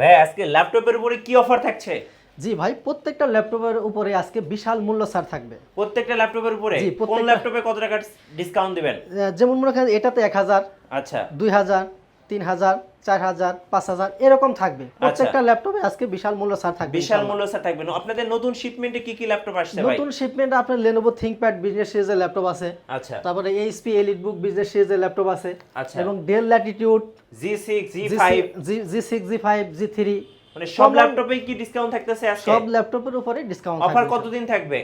ভাই আজকে ল্যাপটপের উপরে কি অফার থাকছে? জি ভাই প্রত্যেকটা ল্যাপটপের উপরে আজকে বিশাল মূল্য ছাড় থাকবে। প্রত্যেকটা ল্যাপটপের উপরে? কোন ল্যাপটপে কত টাকা ডিসকাউন্ট দিবেন? যেমন মনে করেন এটাতে এক হাজার আচ্ছা। দুই হাজার তিন হাজার চার হাজার পাঁচ হাজার এরকম থাকবে। প্রত্যেকটা ল্যাপটপে আজকে বিশাল মূল্য ছাড় থাকবে বিশাল মূল্য স্যার থাকবে। আপনাদের নতুন শিপমেন্টে কি কি ল্যাপটপ আসছে নতুন শিপমেন্ট আপনার লেনোভো থিংকপ্যাড বিজনেস সিরিজের ল্যাপটপ আছে। আচ্ছা। তারপরে এইচপি এলিট বুক বিজনেস সিরিজের ল্যাপটপ আছে। আচ্ছা। এবং Dell Latitude G six G five G six G five G three মানে সব ল্যাপটপে কি ডিসকাউন্ট থাকতেছে আজকে? সব ল্যাপটপের উপরে ডিসকাউন্ট অফার কতদিন থাকবে?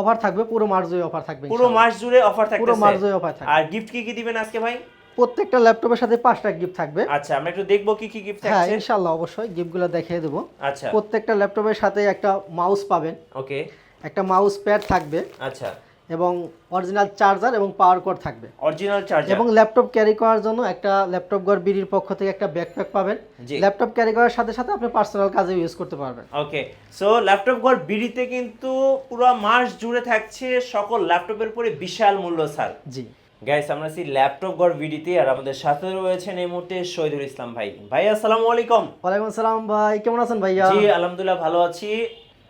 অফার থাকবে পুরো মার্চ জুড়ে অফার থাকবে পুরো। মাস জুড়ে অফার থাকবে পুরো মার্চ জুড়ে অফার থাকবে। আর গিফট কি কি দিবেন আজকে ভাই? প্রত্যেকটা ল্যাপটপের সাথে পাঁচটা গিফট থাকবে। আচ্ছা আমরা একটু দেখব কি কি গিফট হ্যাঁ ইনশাআল্লাহ অবশ্যই গিফটগুলো দেখিয়ে দেবো। আচ্ছা। প্রত্যেকটা ল্যাপটপের সাথে একটা মাউস পাবেন। ওকে। একটা মাউস প্যাড থাকবে। আচ্ছা। এবং অরিজিনাল চার্জার এবং পাওয়ার কোড থাকবে। অরিজিনাল চার্জার এবং ল্যাপটপ ক্যারি করার জন্য একটা ল্যাপটপ গড় বিডির পক্ষ থেকে একটা ব্যাকপ্যাক পাবেন। ল্যাপটপ ক্যারি করার সাথে সাথে আপনি পার্সোনাল কাজে ইউজ করতে পারবেন। ওকে। সো ল্যাপটপ ঘর বিডিতে কিন্তু পুরো মাস জুড়ে থাকছে সকল ল্যাপটপের উপরে বিশাল মূল্য ছাড় জি। গাইস আমরা আছি ল্যাপটপ ঘর বিডিতে আর আমাদের সাথে রয়েছেন এই মুহূর্তে শহীদুল ইসলাম ভাই। ভাই আসসালামু আলাইকুম। ওয়ালাইকুম আসসালাম ভাই কেমন আছেন ভাইয়া? জি আলহামদুলিল্লাহ ভালো আছি।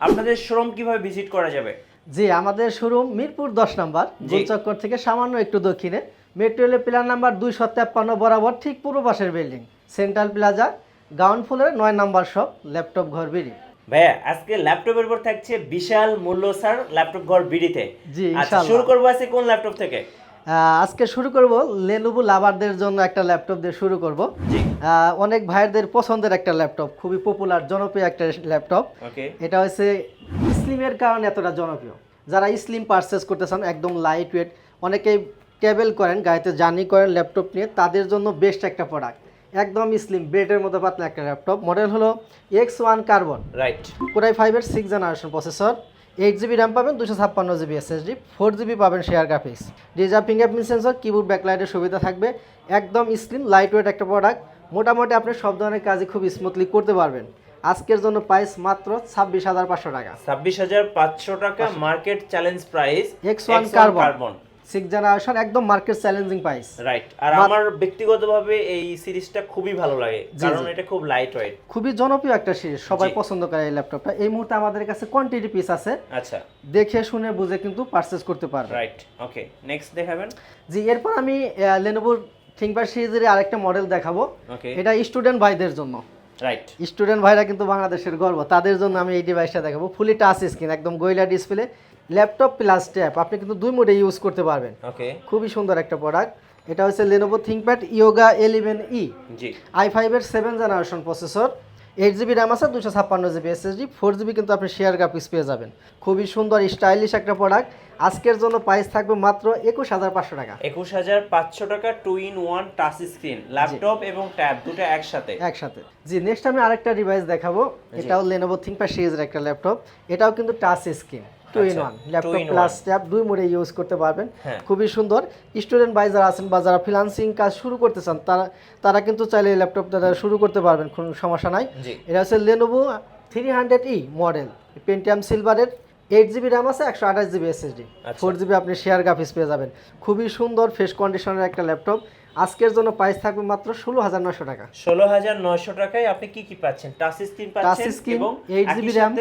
আপনাদের শোরুম কীভাবে ভিজিট করা যাবে? জি আমাদের শোরুম মিরপুর দশ নাম্বার। গোলচক্কর থেকে সামান্য একটু দক্ষিণে। মেট্রো রেলের প্ল্যান নাম্বার দুইশো তেপ্পান্ন বরাবর ঠিক পূর্ব পাশের বিল্ডিং সেন্ট্রাল প্লাজা গ্রাউন্ড ফ্লোরে নয় নাম্বার শপ ল্যাপটপ ঘর বিড়ি। ভাইয়া আজকে ল্যাপটপের উপর থাকছে বিশাল মূল্য ছাড় ল্যাপটপ ঘর বিডিতে। জি, আচ্ছা শুরু করব আছে কোন ল্যাপটপ থেকে? আজকে শুরু করব লেনুবু লাভারদের জন্য একটা ল্যাপটপ দিয়ে শুরু করব। অনেক ভাইয়েরদের পছন্দের একটা ল্যাপটপ খুবই পপুলার জনপ্রিয় একটা ল্যাপটপ এটা হচ্ছে স্লিমের কারণে এতটা জনপ্রিয়। যারা স্লিম পারচেস করতে চান একদম লাইট ওয়েট অনেকেই ট্রাভেল করেন গাড়িতে জার্নি করেন ল্যাপটপ নিয়ে তাদের জন্য বেস্ট একটা প্রোডাক্ট একদম স্লিম ব্রেডের মতো পাতলা একটা ল্যাপটপ মডেল হলো X one carbon right core i ফাইভের six generation processor eight GB RAM পাবেন দুশো ছাপ্পান্ন জিবি এসএসডি ফোর জিবি পাবেন শেয়ার গ্রাফিক্স ডিজা ফিঙ্গারপ্রিন্ট সেন্সর কিবোর্ড ব্যাকলাইটের সুবিধা থাকবে। একদম স্লিম লাইট ওয়েট একটা প্রোডাক্ট মোটামুটি আপনি সব ধরনের কাজই খুব স্মুথলি করতে পারবেন। আজকের জন্য প্রাইস মাত্র ছাব্বিশ হাজার পাঁচশো টাকা। ছাব্বিশ হাজার পাঁচশো টাকা market challenge price X1 Carbon। Six generation একদম মার্কেট চ্যালেঞ্জিং প্রাইস রাইট আর আমার ব্যক্তিগতভাবে এই সিরিজটা খুবই ভালো লাগে। কারণ এটা খুব লাইট ওয়েট খুবই জনপ্রিয় একটা সিরিজ সবাই পছন্দ করে এই ল্যাপটপটা এই মুহূর্তে আমাদের কাছে কোয়ান্টিটি পিস আছে। আচ্ছা। দেখে শুনে বুঝে কিন্তু পারচেস করতে পারবেন। রাইট ওকে নেক্সট দেখাবেন। জি এরপর আমি লেনোভোর থিঙ্কপ্যাড সিরিজের আরেকটা মডেল দেখাবো। এটা স্টুডেন্ট ভাইদের জন্য। রাইট স্টুডেন্ট ভাইরা কিন্তু বাংলাদেশের গর্ব। তাদের জন্য আমি এই ডিভাইসটা দেখাবো। ফুলি টাচ স্ক্রিন একদম গোয়েলা ডিসপ্লে ল্যাপটপ প্লাস ট্যাব আপনি কিন্তু দুই মোডে ইউজ করতে পারবেন। ওকে খুবই সুন্দর একটা প্রোডাক্ট এটা হচ্ছে Lenovo ThinkPad Yoga eleven E G. I ফাইভের seven generation processor eight GB RAM আছে দুশো ছাপ্পান্ন জিবি এসএসডি ফোর জিবি কিন্তু আপনি শেয়ার গ্রাফিক্স পেয়ে যাবেন। খুবই সুন্দর স্টাইলিশ একটা প্রোডাক্ট আজকের জন্য প্রাইস থাকবে মাত্র একুশ হাজার পাঁচশো টাকা। একুশ হাজার পাঁচশো টাকা two in one touch screen laptop এবং ট্যাব দুটো একসাথে। একসাথে। জি নেক্সট আমি আরেকটা ডিভাইস দেখাবো। এটাও লেনোভো থিঙ্কপ্যাড সিরিজের একটা ল্যাপটপ এটাও কিন্তু touch screen two in one laptop plus tab দুই মোডে ইউজ করতে পারবেন। হ্যাঁ। খুবই সুন্দর। স্টুডেন্ট বাই যারা আছেন বা যারা ফ্রিলান্সিং কাজ শুরু করতে চান তারা তারা কিন্তু চাইলে এই ল্যাপটপ দ্বারা শুরু করতে পারবেন কোনো সমস্যা নাই। এটা হচ্ছে Lenovo three hundred E model Pentium সিলভারের এইট জিবি র্যাম আছে একশো আঠাশ জিবি এসএসডি। ফোর জিবি আপনি শেয়ার গ্রাফিক্স পেয়ে যাবেন। খুবই সুন্দর ফ্রেশ কন্ডিশনের একটা ল্যাপটপ আজকের জন্য প্রাইস থাকবে মাত্র ষোলো হাজার নশো টাকা। ষোলো হাজার নয়শো টাকায় আপনি কি কি পাচ্ছেন? টাচ স্ক্রিন পাচ্ছেন screen, এবং 8 GB RAM,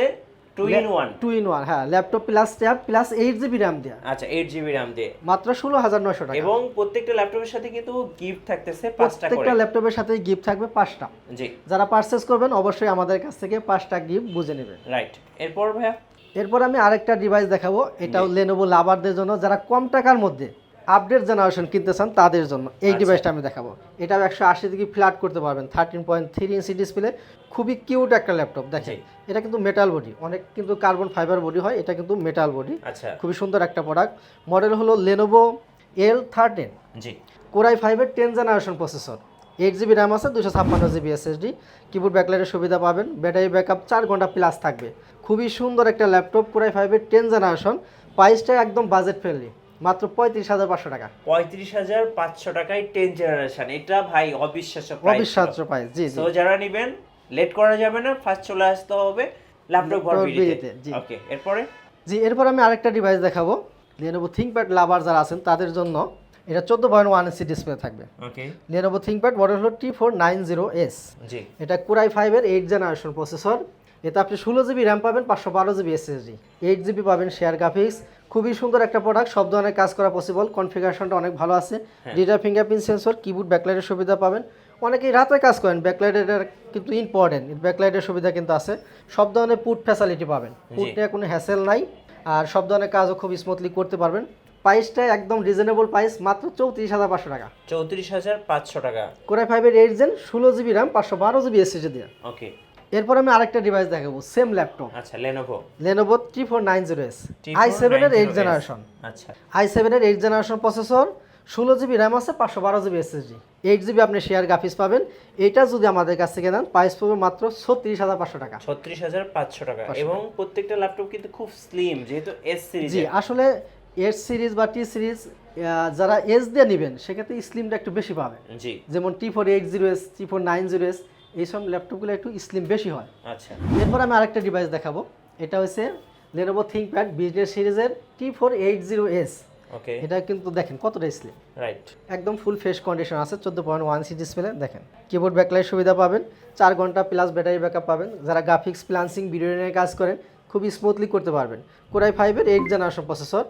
two in one two in one হ্যাঁ laptop plus tab plus eight GB RAM দেওয়া আচ্ছা এইট জিবি র্যাম দিয়ে। মাত্র ষোলো হাজার নশো টাকা। এবং প্রত্যেকটা ল্যাপটপের সাথে কিন্তু গিফট থাকতেছে পাঁচটা প্রত্যেকটা ল্যাপটপের সাথে গিফট থাকবে পাঁচটা। জি। যারা পারচেস করবেন অবশ্যই আমাদের কাছ থেকে পাঁচটা গিফট বুঝে নেবেন। রাইট এরপর ভাইয়া? এরপর আমি আরেকটা ডিভাইস দেখাবো এটাও লেনোভো লাভারদের জন্য। যারা কম টাকার মধ্যে আপডেট জেনারেশন কিনতে চান তাদের জন্য। এই আচ্ছা। ডিভাইসটা আমি দেখাবো। এটা একশো আশি দিকে ফ্ল্যাট করতে পারবেন thirteen point three inch display খুবই কিউট একটা ল্যাপটপ দেখেন। জি। এটা কিন্তু মেটাল বডি অনেক কিন্তু কার্বন ফাইবার বডি হয় এটা কিন্তু মেটাল বডি আচ্ছা। খুবই সুন্দর একটা প্রোডাক্ট মডেল হলো লেনোভো এল থার্টিন জি। কোরাই ফাইভের ten generation processor eight GB RAM আছে দুশো ছাপ্পান্ন জিবি এসএসডি কিবোর্ড ব্যাকলাইটের সুবিধা পাবেন ব্যাটারি ব্যাকআপ চার ঘণ্টা প্লাস থাকবে। খুবই সুন্দর একটা ল্যাপটপ কোরাই ফাইভের টেন জেনারেশন প্রাইসটা একদম বাজেট ফ্রেন্ডলি মাত্র পঁয়ত্রিশ হাজার পাঁচশো টাকা। পঁয়ত্রিশ হাজার পাঁচশো টাকায় টেন জেনারেশন এটা ভাই অবিশ্বাস্য অবিশ্বাস্য প্রাইস জি জি। তো যারা নেবেন লেট করা যাবে না ফার্স্ট চলে আসতে হবে ল্যাপটপ ঘর জি। ওকে এরপরে? জি এরপর আমি আরেকটা ডিভাইস দেখাবো। লেনোভো থিঙ্কপ্যাড লাভার যারা আছেন তাদের জন্য এটা চোদ্দ পয়েন্ট ওয়ান ইঞ্চি ডিসপ্লে থাকবে। ওকে লেনোভো থিঙ্কপ্যাড মডেল হলো T four nine zero S জি। এটা কুরাই ফাইভের এইট জেনারেশন প্রসেসর এতে আপনি ষোলো জিবি র্যাম পাবেন পাঁচশো বারো জিবি এসএসডি এইট জিবি পাবেন শেয়ার গ্রাফিক্স খুবই সুন্দর একটা প্রোডাক্ট সব ধরনের কাজ করা পসিবল কনফিগারেশনটা অনেক ভালো আছে। ডিটা ফিঙ্গারপ্রিন্ট সেন্সর কিবোর্ড ব্যাকলাইটের সুবিধা পাবেন। অনেকেই রাতে কাজ করেন ব্যাকলাইটের কিন্তু ইম্পর্টেন্ট ব্যাকলাইটের সুবিধা কিন্তু আছে। সব ধরনের পুট ফ্যাসিলিটি পাবেন। পুট নিয়ে কোনো হ্যাসেল নাই আর সব ধরনের কাজও খুব স্মুথলি করতে পারবেন। প্রাইসটা একদম রিজনেবল প্রাইস মাত্র চৌত্রিশ হাজার পাঁচশো টাকা। চৌত্রিশ হাজার পাঁচশো টাকা। কোরাই ফাইভের এইট জেন ষোলো জিবি র্যাম পাঁচশো বারো জিবি এসএসডি দিয়ে ওকে এরপর আমি আরেকটা ডিভাইস দেখাবো সেম ল্যাপটপ আচ্ছা নাইন জিরো এস আই সেভেনের এইট জেনারেশন আচ্ছা। আই সেভেনের এইট জেনারেশন প্রসেসর ষোলো জিবি র্যাম আছে পাঁচশো বারো জিবি এসএসডি এইট জিবি আপনি শেয়ার গ্রাফিক্স পাবেন। এটা যদি আমাদের কাছ থেকে নেন প্রাইস পড়বে মাত্র ছত্রিশ হাজার পাঁচশো টাকা। ছত্রিশ হাজার পাঁচশো টাকা। এবং প্রত্যেকটা ল্যাপটপ কিন্তু খুব স্লিম যেহেতু এস সিরিজ জি আসলে এস সিরিজ বা টি সিরিজ যারা এস দিয়ে নেবেন সেক্ষেত্রে স্লিমটা একটু বেশি পাবেন। জি। যেমন T four eight zero S T four nine zero S এইসব ল্যাপটপগুলো একটু স্লিম বেশি হয়। আচ্ছা। এরপর আমি আরেকটা ডিভাইস দেখাবো। এটা হচ্ছে লেনোভো থিঙ্কপ্যাড বিজনেস সিরিজের T four eight zero S okay এটা কিন্তু দেখেন কতটা স্লিম রাইট একদম ফুল ফ্রেশ কন্ডিশন আছে চোদ্দ পয়েন্ট ওয়ান সি ডিসপ্লে দেখেন। কিবোর্ড ব্যাকলাইট সুবিধা পাবেন চার ঘণ্টা প্লাস ব্যাটারি ব্যাকআপ পাবেন। যারা গ্রাফিক্স প্লান্সিং ভিডিও নিয়ে কাজ করেন খুবই স্মুথলি করতে পারবেন। কোরাই ফাইভের eight generation processor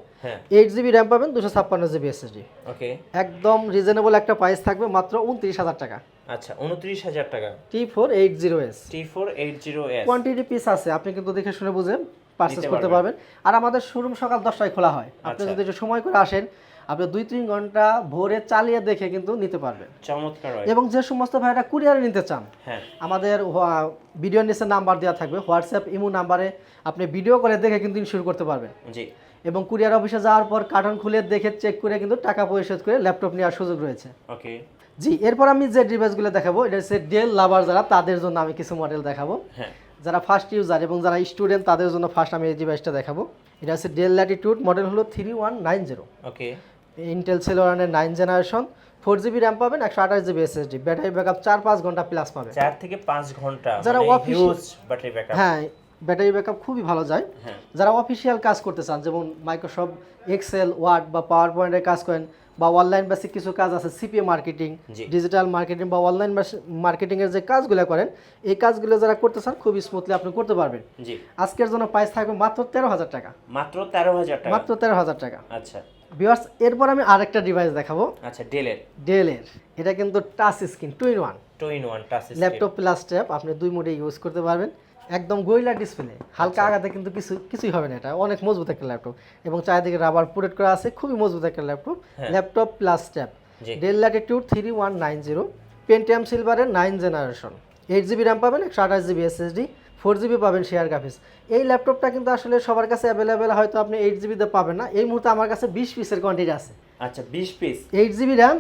eight GB RAM পাবেন দুশো ছাপ্পান্ন জিবি এসএসডি ওকে। একদম রিজনেবল একটা প্রাইস থাকবে মাত্র উনত্রিশ হাজার টাকা। আচ্ছা উনত্রিশ হাজার টাকা। T four eight zero S T four eight zero S quantity piece আছে আপনি কিন্তু দেখে শুনে বুঝে পারচেস করতে পারবেন। আর আমাদের শোরুম সকাল দশটায় খোলা হয়। আপনি আচ্ছা। যদি একটু সময় করে আসেন আপনি দুই তিন ঘণ্টা ভোরে চালিয়ে দেখে কিন্তু নিতে পারবেন। চমৎকার এবং যে সমস্ত ভাইরা কুরিয়ারে নিতে চান হ্যাঁ। আমাদের হোয়া- ভিডিও নিচে নাম্বার দেওয়া থাকবে হোয়াটসঅ্যাপ ইমো নাম্বারে আপনি ভিডিও করে দেখে কিন্তু শুরু করতে পারবেন। জি। এবং কুরিয়ার অফিসে যাওয়ার পর কার্টন খুলে দেখে চেক করে কিন্তু টাকা পরিশোধ করে ল্যাপটপ নেওয়ার সুযোগ রয়েছে। ওকে। জি এরপর আমি যে ডিভাইসগুলো দেখাবো এটা হচ্ছে ডেল লাভার যারা তাদের জন্য আমি কিছু মডেল দেখাবো। হ্যাঁ। যারা ফার্স্ট ইউজার এবং যারা স্টুডেন্ট তাদের জন্য ফার্স্ট আমি এই ডিভাইসটা দেখাবো। এটা হচ্ছে ডেল ল্যাটিটিউড মডেল হলো three one nine zero okay. Intel সেলোরানের nine generation four GB RAM পাবেন একশো আঠাশ জিবি এসএসডি ব্যাটারি ব্যাকআপ চার পাঁচ ঘণ্টা প্লাস পাবেন। চার থেকে পাঁচ ঘণ্টা যারা মানে ব্যাটারি ব্যাকআপ হ্যাঁ ব্যাটারি ব্যাকআপ খুবই ভালো যায়। হ্যাঁ। যারা অফিসিয়াল কাজ করতে চান যেমন মাইক্রোসফট এক্সেল ওয়ার্ড বা পাওয়ার পয়েন্টের কাজ করেন বা অনলাইন বেসিক কিছু কাজ আছে সিপিএ মার্কেটিং ডিজিটাল মার্কেটিং বা অনলাইন মার্কেটিংয়ের যে কাজগুলো করেন এই কাজগুলো যারা করতে চান খুবই স্মুথলি আপনি করতে পারবেন। আজকের জন্য প্রাইস থাকবে মাত্র তেরো হাজার টাকা। মাত্র তেরো হাজার টাকা। মাত্র তেরো হাজার টাকা। আচ্ছা। বিয়ার্স এরপর আমি আরেকটা ডিভাইস দেখাবো। আচ্ছা ডেলের ডেলের এটা কিন্তু touch screen two in one two in one touch screen laptop plus tab আপনি দুই মোডে ইউজ করতে পারবেন। একদম গোয়েলা ডিসপ্লে হালকা আঘাতে কিন্তু কিছু কিছুই হবে না এটা। অনেক মজবুত একটা ল্যাপটপ এবং চারিদিকে রাবার পুরেট করা আছে খুবই মজবুত একটা laptop. Laptop plus tab Dell Latitude three one nine zero Pentium সিলভারের nine generation eight GB RAM পাবেন একশো আঠাশ জিবি এসএসডি ফোর জিবি পাবেন শেয়ার গ্রাফিক্স এই ল্যাপটপটা কিন্তু আসলে সবার কাছে অ্যাভেলেবেল হয়তো আপনি এইট জিবিতে পাবেন না। এই মুহূর্তে আমার কাছে বিশ পিসের কোয়ান্টিটি আছে। আচ্ছা বিশ পিস এইট জিবি র্যাম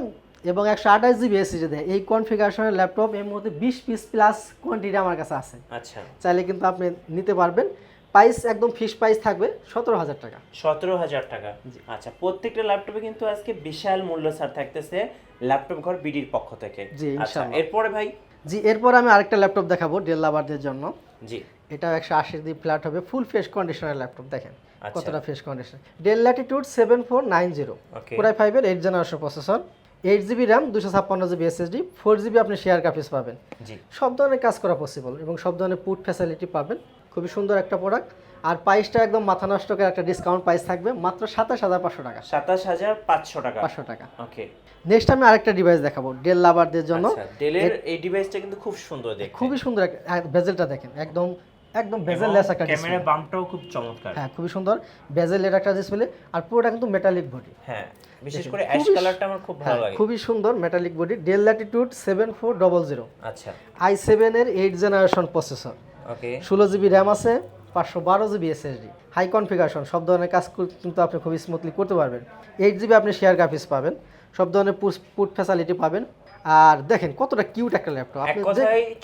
এবং একশো আঠাশ জিবি এসএসডি দেয় এই কনফিগারেশনের ল্যাপটপ এর মধ্যে বিশ পিস প্লাস কোয়ান্টিটি আমার কাছে আছে। আচ্ছা। চাইলে কিন্তু আপনি নিতে পারবেন। প্রাইস একদম ফিক্স প্রাইস থাকবে সতেরো হাজার টাকা। সতেরো হাজার টাকা। আচ্ছা প্রত্যেকটা ল্যাপটপে কিন্তু আজকে বিশাল মূল্য ছাড় থাকতেছে ল্যাপটপ ঘর বিডির পক্ষ থেকে। জি, আচ্ছা এরপরে ভাই? জি এরপর আমি আরেকটা ল্যাপটপ দেখাবো ডেল লাভারদের জন্য। জি। এটাও একশো আশি জি ফ্ল্যাট হবে ফুল ফ্রেশ কন্ডিশনের ল্যাপটপ দেখেন আচ্ছা। কতটা fresh condition Dell Latitude seven four nine zero পুরাই ফাইভের eight generation processor eight GB RAM দুশো ছাপ্পান্ন জিবি এসএসডি ফোর জিবি আপনি শেয়ার গ্রাফিক্স পাবেন। সব ধরনের কাজ করা পসিবল এবং সব ধরনের পুট ফ্যাসিলিটি পাবেন। খুবই সুন্দর একটা প্রোডাক্ট আর প্রাইসটা একদম মাথা নষ্ট করে একটা ডিসকাউন্ট প্রাইস থাকবে মাত্র সাতাশ হাজার পাঁচশো টাকা। সাতাশ হাজার পাঁচশো টাকা। পাঁচশো টাকা। ওকে নেক্সট আমি আরেকটা ডিভাইস দেখাবো ডেল লাভারদের জন্য। আচ্ছা ডেলের এই ডিভাইসটা কিন্তু খুব সুন্দর দেখতে। খুবই সুন্দর একটা বেজেলটা দেখেন একদম একদম বেজেললেস একটা ডিসপ্লে ক্যামেরা বামটাও খুব চমৎকার। হ্যাঁ খুবই সুন্দর বেজেল এর একটা ডিসপ্লে আর পুরোটা কিন্তু মেটালিক বডি হ্যাঁ বিশেষ করে অ্যাশ কালারটা আমার খুব ভালো লাগে। খুবই সুন্দর metallic body Dell Latitude seven four double zero আচ্ছা। আই সেভেনের এইট জেনারেশন প্রসেসর ওকে ষোলো জিবি র্যাম আছে পাঁচশো বারো জিবি এসএসডি হাই কনফিগারেশন সব ধরনের কাজ কিন্তু আপনি খুবই স্মুথলি করতে পারবেন। এইট জিবি আপনি শেয়ার গ্রাফিক্স পাবেন। সব ধরনের পুট ফ্যাসিলিটি পাবেন। আর দেখেন কতটা কিউট একটা ল্যাপটপ আপনি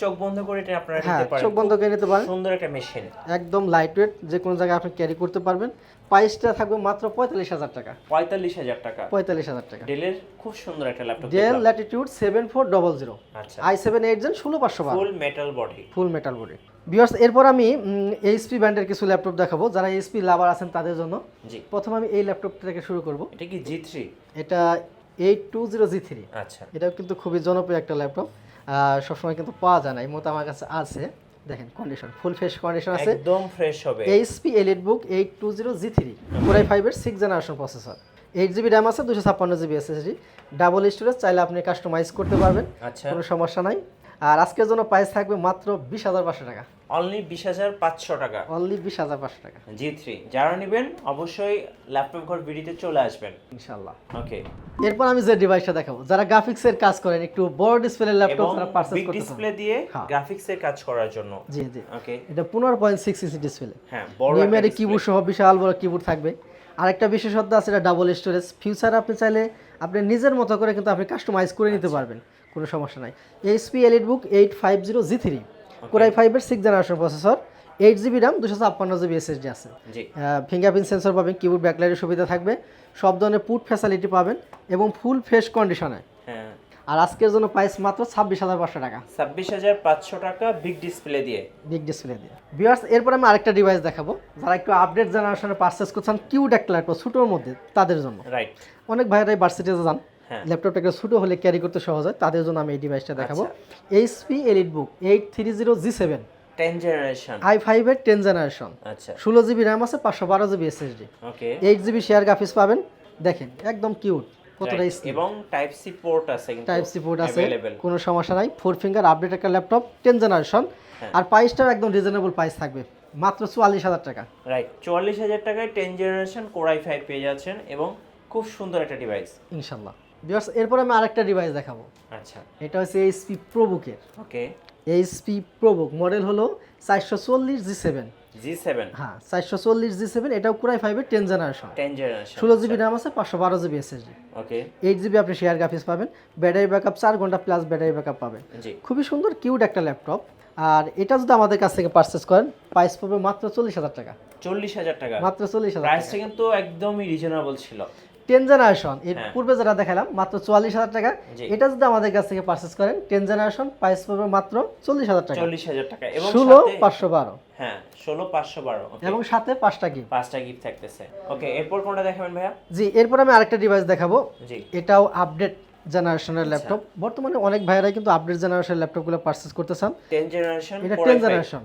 চোখ বন্ধ করে এটা আপনারা হ্যাঁ নিতে পারেন। চোখ বন্ধ করে নিতে পারেন। সুন্দর একটা মেশিন একদম লাইট ওয়েট যে কোনো জায়গায় আপনি ক্যারি করতে পারবেন। প্রাইসটা থাকবে মাত্র পঁয়তাল্লিশ হাজার টাকা। পঁয়তাল্লিশ হাজার টাকা। পঁয়তাল্লিশ হাজার টাকা। ডেলের খুব সুন্দর একটা laptop Dell Latitude seven four double zero আচ্ছা। আই সেভেন এইট জেন ষোলো পাঁচশো বারো। Full metal body full metal body viewers এরপর আমি এইচপি ব্র্যান্ডের কিছু ল্যাপটপ দেখাবো। যারা এইচপি লাভার আছেন তাদের জন্য। জি। প্রথম আমি এই ল্যাপটপ থেকে শুরু করব। এটা কি জি থ্রি এটা eight two zero G three আচ্ছা। এটাও কিন্তু খুবই জনপ্রিয় একটা ল্যাপটপ। সবসময় কিন্তু পাওয়া যায় না এই মতো আমার কাছে আছে। দেখেন কন্ডিশন ফুল ফ্রেশ কন্ডিশন আছে। একদম ফ্রেশ হবে। HP EliteBook eight two zero G three four I ফাইভের six generation processor eight GB RAM আছে দুশো ছাপ্পান্ন জিবি এসএসডি ডাবল স্টোরেজ চাইলে আপনি কাস্টমাইজ করতে পারবেন। আচ্ছা। কোনো সমস্যা নাই। আর আজকের জন্য প্রাইস থাকবে মাত্র বিশ হাজার পাঁচশো টাকা। অনলি বিশ হাজার পাঁচশো টাকা। অনলি বিশ হাজার পাঁচশো টাকা। জি থ্রি যারা নেবেন অবশ্যই ল্যাপটপ ঘর বিডিতে চলে আসবেন। ইনশাল্লাহ ওকে এরপর আমি যে ডিভাইসটা দেখাবো যারা গ্রাফিক্সের কাজ করেন একটু বড় ডিসপ্লে ল্যাপটপ যারা পারচেজ করতে ডিসপ্লে দিয়ে হ্যাঁ। গ্রাফিক্সের কাজ করার জন্য। জি জি। ওকে এটা পনেরো পয়েন্ট সিক্স ইঞ্চি ডিসপ্লে হ্যাঁ বড় নিউমেরিক কিবোর্ড সহ বিশাল বড় কিবোর্ড থাকবে। আরেকটা বিশেষত্ব আছে এটা ডাবল স্টোরেজ ফিউচারে আপনি চাইলে আপনি নিজের মতো করে কিন্তু আপনি কাস্টমাইজ করে নিতে আচ্ছা। পারবেন। কোনো সমস্যা নাই। HP EliteBook eight five zero G three core i ফাইভের six generation processor eight GB RAM দুশো ছাপ্পান্ন জিবি এসএসডি আছে। ফিঙ্গারপ্রিন্ট সেন্সর পাবেন কিবোর্ড ব্যাকলাইটের সুবিধা থাকবে সব ধরনের পুট ফ্যাসিলিটি পাবেন এবং ফুল ফ্রেশ কন্ডিশনে আর আজকের জন্য প্রাইস মাত্র ছাব্বিশ হাজার পাঁচশো টাকা। ছাব্বিশ হাজার পাঁচশো টাকা বিগ ডিসপ্লে দিয়ে। বিগ ডিসপ্লে দিয়ে। বিয়ার্স এরপর আমি আরেকটা ডিভাইস দেখাবো। যারা একটু আপডেট জেনারেশনে পারচেস করছেন কিউট একটা ছোটোর মধ্যে তাদের জন্য। রাইট অনেক ভাইরাই ভার্সিটিতে যান। ল্যাপটপটা একটু ছোটো হলে ক্যারি করতে সহজ হয় তাদের জন্য আমি এই ডিভাইসটা দেখাবো। HP EliteBook eight three zero G seven ten generation I ফাইভের টেন জেনারেশন আচ্ছা। ষোলো জিবি র্যাম আছে পাঁচশো বারো GB SSD okay eight GB share graphics পাবেন। দেখেন একদম কিউট কতটা এবং টাইপ সি পোর্ট আছে কিন্তু টাইপ সি পোর্ট আছে কোনো সমস্যা নাই। ফোর ফিঙ্গার আপডেট একটা ল্যাপটপ টেন জেনারেশন হ্যাঁ। আর প্রাইসটাও একদম রিজনেবল প্রাইস থাকবে। মাত্র চুয়াল্লিশ হাজার টাকা। রাইট চুয়াল্লিশ হাজার টাকায় টেন জেনারেশন কোরাই ফাইভ পেয়ে যাচ্ছেন এবং খুব সুন্দর একটা ডিভাইস ইনশাল্লাহ। বিয়ার্স এরপর আমি আরেকটা ডিভাইস দেখাবো। আচ্ছা। এটা হচ্ছে এইচপি প্রোবুকের ওকে। এইচপি প্রোবুক মডেল হলো চারশো চল্লিশ জি সেভেন জি সেভেন হ্যাঁ চারশো চল্লিশ জি সেভেন এটাও কুরাই ফাইভের টেন জেনারেশন টেন জেনারেশন ষোলো জিবি র্যাম আছে পাঁচশো বারো GB SSD okay. Eight GB আপনি শেয়ার গ্রাফিক্স পাবেন ব্যাটারি ব্যাকআপ চার ঘণ্টা প্লাস ব্যাটারি ব্যাকআপ পাবেন। জি। খুবই সুন্দর কিউট একটা ল্যাপটপ আর এটা যদি আমাদের কাছ থেকে পারচেস করেন প্রাইস পাবে মাত্র চল্লিশ হাজার টাকা। চল্লিশ হাজার টাকা। মাত্র চল্লিশ হাজার প্রাইসটা কিন্তু একদমই রিজনেবল ছিল। Ten generation. এর হ্যাঁ। পূর্বে যেটা দেখালাম মাত্র চুয়াল্লিশ হাজার টাকা। এটা যদি আমাদের কাছ থেকে পারচেস করেন টেন জেনারেশন প্রাইস পাবে মাত্র চল্লিশ হাজার টাকা। চল্লিশ হাজার টাকা। এবং ষোলো পাঁচশো বারো। হ্যাঁ ষোলো পাঁচশো বারো এবং সাথে পাঁচটা গিফট পাঁচটা গিফট থাকতেছে। ওকে এরপর কোনটা দেখাবেন ভাইয়া? জি এরপর আমি আরেকটা ডিভাইস দেখাবো। জি। এটাও আপডেট জেনারেশনের। ল্যাপটপ বর্তমানে অনেক ভাইয়েরাই কিন্তু আপডেট জেনারেশনের ল্যাপটপগুলো পারচেস করতে চান টেন জেনারেশন এটা টেন জেনারেশন।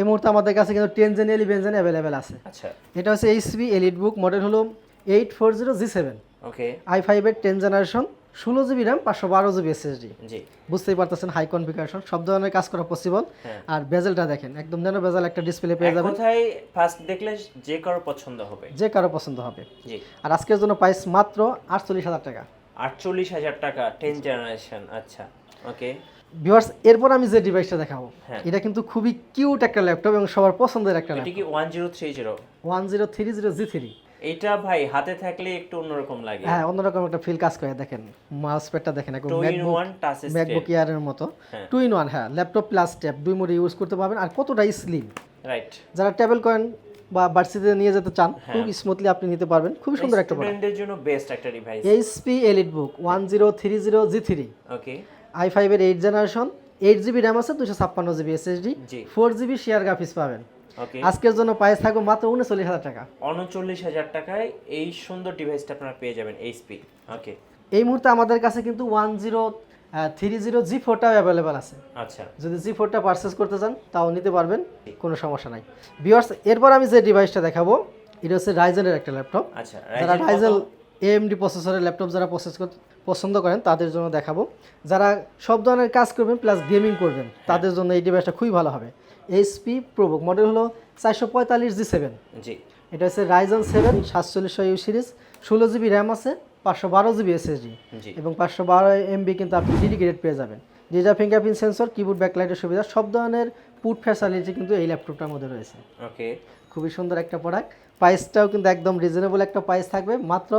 এই মুহূর্তে আমাদের কাছে কিন্তু ten gen eleven gen available আছে। আচ্ছা। এটা হচ্ছে এইচবি এলিট বুক মডেল হলো eight four zero G seven okay I ফাইভের টেন জেনারেশন ষোলো জিবি র্যাম পাঁচশো বারো জিবি এসএসডি বুঝতেই পারতেছেন হাই কনফিগারেশন সব ধরনের কাজ করা পসিবল হ্যাঁ। আর বেজেলটা দেখেন একদম যেন বেজেল একটা ডিসপ্লে পেয়ে যাবেন। কোথায় ফার্স্ট দেখলে যে কারও পছন্দ হবে। যে কারও পছন্দ হবে। আর আজকের জন্য প্রাইস মাত্র আটচল্লিশ হাজার টাকা। আটচল্লিশ হাজার টাকা টেন জেনারেশন আচ্ছা ওকে ভিউয়ার্স এরপর আমি যে ডিভাইসটা দেখাবো হ্যাঁ। এটা কিন্তু খুবই কিউট একটা ল্যাপটপ এবং সবার পছন্দের একটা ল্যাপটপ এটা কি 1030 1030 জি3 এটা ভাই হাতে থাকলে একটু অন্যরকম লাগে। হ্যাঁ অন্যরকম একটা ফিল কাজ করে দেখেন। মাউস প্যাডটা দেখেন একদম ম্যাকবুক ম্যাকবুক ইয়ারের মতো। টু ইন ওয়ান হ্যাঁ ল্যাপটপ প্লাস ট্যাব দুই মোডে ইউজ করতে পারবেন। আর কতটা স্লিম রাইট যারা ট্যাবেল করেন বা বার্সিতে নিয়ে যেতে চান হ্যাঁ। খুব স্মুথলি আপনি নিতে পারবেন। খুবই সুন্দর একটা প্রোডাক্ট স্টুডেন্টদের জন্য বেস্ট একটা device HP EliteBook one zero three zero G three okay I ফাইভের eight generation eight GB RAM আছে দুশো ছাপ্পান্ন GB SSD four GB share graphics পাবেন। আজকের জন্য প্রাইস থাকবে মাত্র উনচল্লিশ হাজার টাকা। উনচল্লিশ হাজার টাকায় এই সুন্দর ডিভাইসটা আপনারা পেয়ে যাবেন এইচপি ওকে এই মুহূর্তে আমাদের কাছে কিন্তু one zero three zero G ফোরটাও available আছে। আচ্ছা। যদি জি ফোরটা পারচেস করতে চান তাও নিতে পারবেন কোনো সমস্যা নাই। বিয়ার্স এরপর আমি যে ডিভাইসটা দেখাবো এটা হচ্ছে রাইজেনের একটা ল্যাপটপ আচ্ছা যারা রাইজেল? এএমডি প্রসেসরের ল্যাপটপ যারা প্রসেস পছন্দ করেন তাদের জন্য দেখাবো। যারা সব ধরনের কাজ করবেন প্লাস গেমিং করবেন হ্যাঁ। তাদের জন্য এই ডিভাইসটা খুবই ভালো হবে। এইচপি প্রোবুক মডেল হলো চারশো পঁয়তাল্লিশ জি সেভেন জি। এটা হচ্ছে রাইজন সেভেন সাতচল্লিশশো ইউ সিরিজ ষোলো জিবি র্যাম আছে পাঁচশো বারো জিবি এসএসডি জি। এবং পাঁচশো বারো এমবি কিন্তু আপনি ডেডিকেটেড পেয়ে যাবেন। ডিজিটাল ফিঙ্গারপ্রিন্ট সেন্সর কিবোর্ড ব্যাকলাইটের সুবিধা সব ধরনের পুট ফ্যাসিলিটি কিন্তু এই ল্যাপটপটার মধ্যে রয়েছে। ওকে খুবই সুন্দর একটা প্রোডাক্ট প্রাইসটাও কিন্তু একদম রিজনেবল একটা প্রাইস থাকবে মাত্র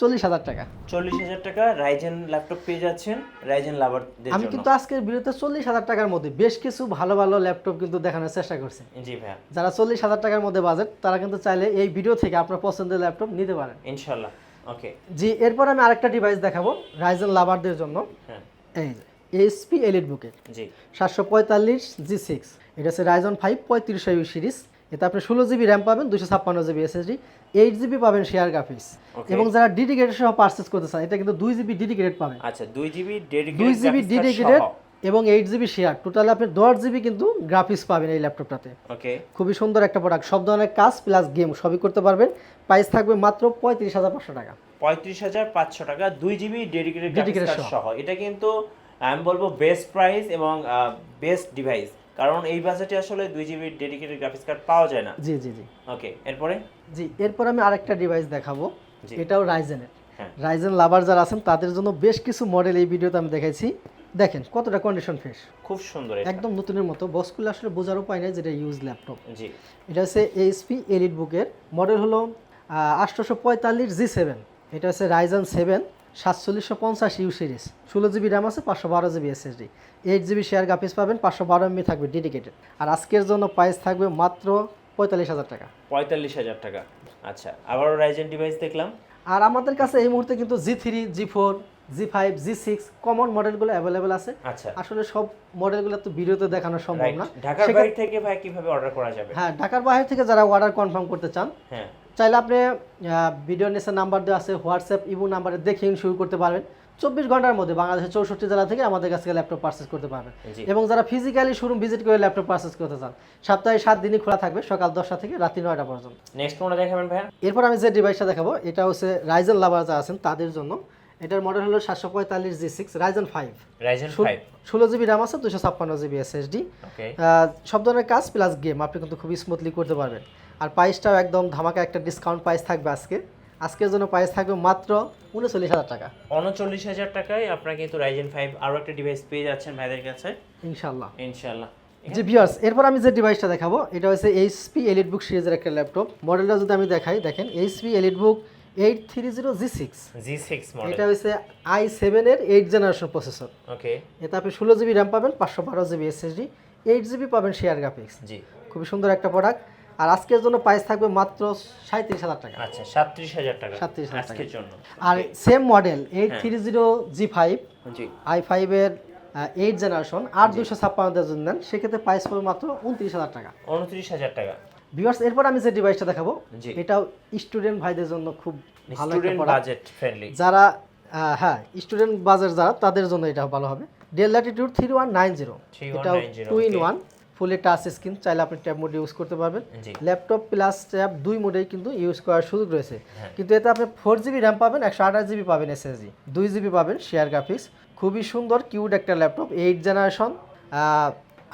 চল্লিশ হাজার টাকা। চল্লিশ হাজার টাকা রাইজেন ল্যাপটপ পেয়ে যাচ্ছেন রাইজেন লাভারদের আমি কিন্তু আজকের ভিডিওতে চল্লিশ হাজার টাকার মধ্যে বেশ কিছু ভালো ভালো ল্যাপটপ কিন্তু দেখানোর চেষ্টা করছি। জি ভাইয়া। যারা চল্লিশ হাজার টাকার মধ্যে বাজেট তারা কিন্তু চাইলে এই ভিডিও থেকে আপনার পছন্দের ল্যাপটপ নিতে পারেন। ইনশাল্লাহ ওকে। জি এরপর আমি আরেকটা ডিভাইস দেখাবো রাইজেন লাভারদের জন্য। হ্যাঁ। এই এইচপি এলিট বুকের জি। সাতশো পঁয়তাল্লিশ জি সিক্স এটা হচ্ছে রাইজন ফাইভ পঁয়ত্রিশ সিরিজ এতে আপনি ষোলো জিবি র্যাম পাবেন দুশো ছাপ্পান্ন জিবি এসএসডি এইট জিবি পাবেন শেয়ার গ্রাফিক্স এবং যারা ডেডিকেটেড সহ পারচেস করতে চান এটা কিন্তু দুই জিবি ডেডিকেটেড পাবেন আচ্ছা দুই জিবি দুই জিবি ডেডিকেটেড ডেডিকেটেড এবং এইট জিবি শেয়ার টোটাল আপনি দশ জিবি কিন্তু গ্রাফিক্স পাবেন এই ল্যাপটপটাতে ওকে খুবই সুন্দর একটা প্রোডাক্ট সব ধরনের কাজ প্লাস গেম সবই করতে পারবেন। প্রাইস থাকবে মাত্র পঁয়ত্রিশ হাজার পাঁচশো টাকা। পঁয়ত্রিশ হাজার পাঁচশো টাকা দুই জিবি ডেডিকেটেড। সহ। এটা কিন্তু আমি বলব বেস্ট প্রাইস এবং বেস্ট ডিভাইস কারণ এই বাজেটে আসলে দুই জিবি ডেডিকেটেড গ্রাফিক্স কার্ড পাওয়া যায় না। জি জি জি। ওকে এরপরে? জি এরপর আমি আরেকটা ডিভাইস দেখাবো। এটাও রাইজেনের। রাইজেন লাভার যারা আছেন তাদের জন্য বেশ কিছু মডেল এই ভিডিওতে আমি দেখাইছি। দেখেন কতটা কন্ডিশন ফ্রেশ খুব সুন্দর একদম নতুনের মতো। বসগুলো আসলে বোঝার উপায় নেই যেটা ইউজ ল্যাপটপ জি। এটা হচ্ছে এইচপি এলিট বুকের মডেল হলো আটশোশো পঁয়তাল্লিশ জি সেভেন এটা হচ্ছে রাইজন সেভেন সাতচল্লিশশো পঞ্চাশ ইউ সিরিজ ষোলো জিবি র্যাম আছে পাঁচশো বারো GB SSD eight GB share graphics পাবেন পাঁচশো বারো এমবি থাকবে ডেডিকেটেড আর আজকের জন্য প্রাইস থাকবে মাত্র পঁয়তাল্লিশ হাজার টাকা। পঁয়তাল্লিশ হাজার টাকা। আচ্ছা আবারও রাইজেন ডিভাইস দেখলাম। আর আমাদের কাছে এই মুহূর্তে কিন্তু G three G four G five G six common মডেলগুলো অ্যাভেলেবেল আছে। আচ্ছা। আসলে সব মডেলগুলো তো ভিডিওতে দেখানো সম্ভব না। ঢাকার বাইরে থেকে ভাই কীভাবে অর্ডার করা যাবে? হ্যাঁ ঢাকার বাইরে থেকে যারা অর্ডার কনফার্ম করতে চান হ্যাঁ। চাইলে আপনি ভিডিও নিচে নাম্বার দেওয়া আছে হোয়াটসঅ্যাপ ইমো নাম্বারে দেখে শুরু করতে পারবেন। চব্বিশ ঘণ্টার মধ্যে বাংলাদেশের চৌষট্টি জেলা থেকে আমাদের কাছ থেকে ল্যাপটপ পারচেস করতে পারবেন। এবং যারা ফিজিক্যালি শোরুম ভিজিট করে ল্যাপটপ পারচেস করতে চান সপ্তাহে সাত দিনই খোলা থাকবে সকাল দশটা থেকে রাত্রি নয়টা পর্যন্ত। নেক্সট কোনটা দেখাবেন ভাইয়া? এরপর আমি যে ডিভাইসটা দেখাবো এটা হচ্ছে রাইজেন লাভার যা আছেন তাদের জন্য। এটার মডেল হলো সাতশো পঁয়তাল্লিশ G six Ryzen five Ryzen five ষোলো জিবি র্যাম আছে দুশো ছাপ্পান্ন জিবি এসএসডি ওকে সব ধরনের কাজ প্লাস গেম আপনি কিন্তু খুবই স্মুথলি করতে পারবেন। আর প্রাইসটাও একদম ধামাকা একটা ডিসকাউন্ট প্রাইস থাকবে আজকে। আজকের জন্য প্রাইস থাকবে মাত্র উনচল্লিশ হাজার টাকা। উনচল্লিশ হাজার টাকায় আপনারা কিন্তু রাইজেন ফাইভ আরও একটা ডিভাইস পেয়ে যাচ্ছেন ভাইদের কাছে। ইনশাল্লাহ ইনশাল্লাহ জি ভিউয়ার্স এরপর আমি যে ডিভাইসটা দেখাবো এটা হচ্ছে এইচপি এলিট বুক সিরিজের একটা ল্যাপটপ মডেলটা যদি আমি দেখাই দেখেন HP EliteBook eight three zero G six G six এটা হচ্ছে আই সেভেনের এইট জেনারেশন প্রসেসর ওকে এতে আপনি ষোলো জিবি র্যাম পাবেন পাঁচশো বারো জিবি এসএসডি এইট জিবি পাবেন শেয়ার গ্রাফিক্স জি। খুবই সুন্দর একটা প্রোডাক্ট আর আজকের জন্য প্রাইস থাকবে মাত্র সাঁত্রিশ হাজার টাকা। আচ্ছা সাতত্রিশ হাজার টাকা। 37,000 টাকা। আজকের জন্য। আর same model eight. Three zero G. Five I ফাইভের এইট জেনারেশন আর দুশো ছাপ্পান্নদের জন্য নেন সেক্ষেত্রে প্রাইস পড়বে মাত্র উনত্রিশ হাজার টাকা। উনত্রিশ হাজার টাকা। ভিউয়ার্স এরপর আমি যে ডিভাইসটা দেখাবো এটাও স্টুডেন্ট ভাইদের জন্য খুব ভালো বাজেট ফ্রেন্ডলি যারা হ্যাঁ স্টুডেন্ট বাজার যারা তাদের জন্য এটা ভালো হবে। Dell Latitude three one nine zero 3190, এটাও two in. One fully touch screen চাইলে আপনি ট্যাব মোড ইউজ করতে পারবেন। ল্যাপটপ প্লাস ট্যাব দুই মোডেই কিন্তু ইউজ করার সুযোগ রয়েছে। হ্যাঁ। কিন্তু এতে আপনি ফোর জিবি র্যাম পাবেন একশো আঠাশ জিবি পাবেন এসএসডি দুই জিবি পাবেন শেয়ার গ্রাফিক্স খুবই সুন্দর কিউড একটা ল্যাপটপ এইট জেনারেশন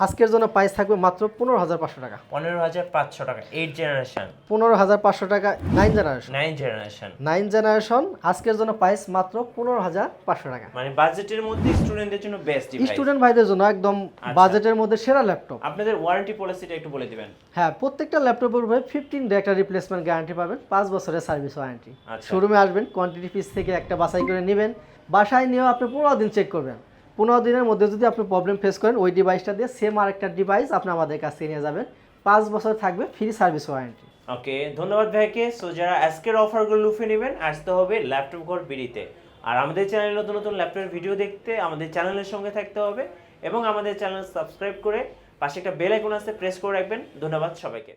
আজকের জন্য প্রাইস থাকবে মাত্র পনেরো হাজার পাঁচশো টাকা। পনেরো হাজার পাঁচশো টাকা এইট জেনারেশন পনেরো হাজার পাঁচশো টাকা nine generation nine generation nine generation আজকের জন্য প্রাইস মাত্র পনেরো হাজার পাঁচশো টাকা। মানে বাজেটের মধ্যে স্টুডেন্টদের জন্য বেস্ট স্টুডেন্ট ভাইদের জন্য একদম আচ্ছা। বাজেটের মধ্যে সেরা ল্যাপটপ আপনাদের ওয়ারেন্টি পলিসিটা একটু বলে দিবেন। হ্যাঁ প্রত্যেকটা ল্যাপটপের উপরে ফিফটিন ডে একটা রিপ্লেসমেন্ট গ্যারান্টি পাবেন পাঁচ বছরের সার্ভিস ওয়ারেন্টি আচ্ছা। শোরুমে আসবেন কোয়ান্টিটি পিস থেকে একটা বাছাই করে নেবেন। বাসায় নিয়েও আপনি পনেরো দিন চেক করবেন। পনেরো দিনের মধ্যে যদি আপনি প্রবলেম ফেস করেন, ওই ডিভাইসটা দিয়ে সেম আরেকটা ডিভাইস আপনি আমাদের কাছ নিয়ে যাবেন। পাঁচ বছর থাকবে ফ্রি সার্ভিস ওয়ারেন্টি ওকে ধন্যবাদ ভাইকে। সো যারা আজকের অফারগুলো লুফে নেবেন, আসতে হবে ল্যাপটপ ঘর বিড়িতে। আর আমাদের চ্যানেলে নতুন নতুন ল্যাপটপের ভিডিও দেখতে আমাদের চ্যানেলের সঙ্গে থাকতে হবে এবং আমাদের চ্যানেল সাবস্ক্রাইব করে পাশে একটা বেল আইকন আছে প্রেস করে রাখবেন। ধন্যবাদ সবাইকে।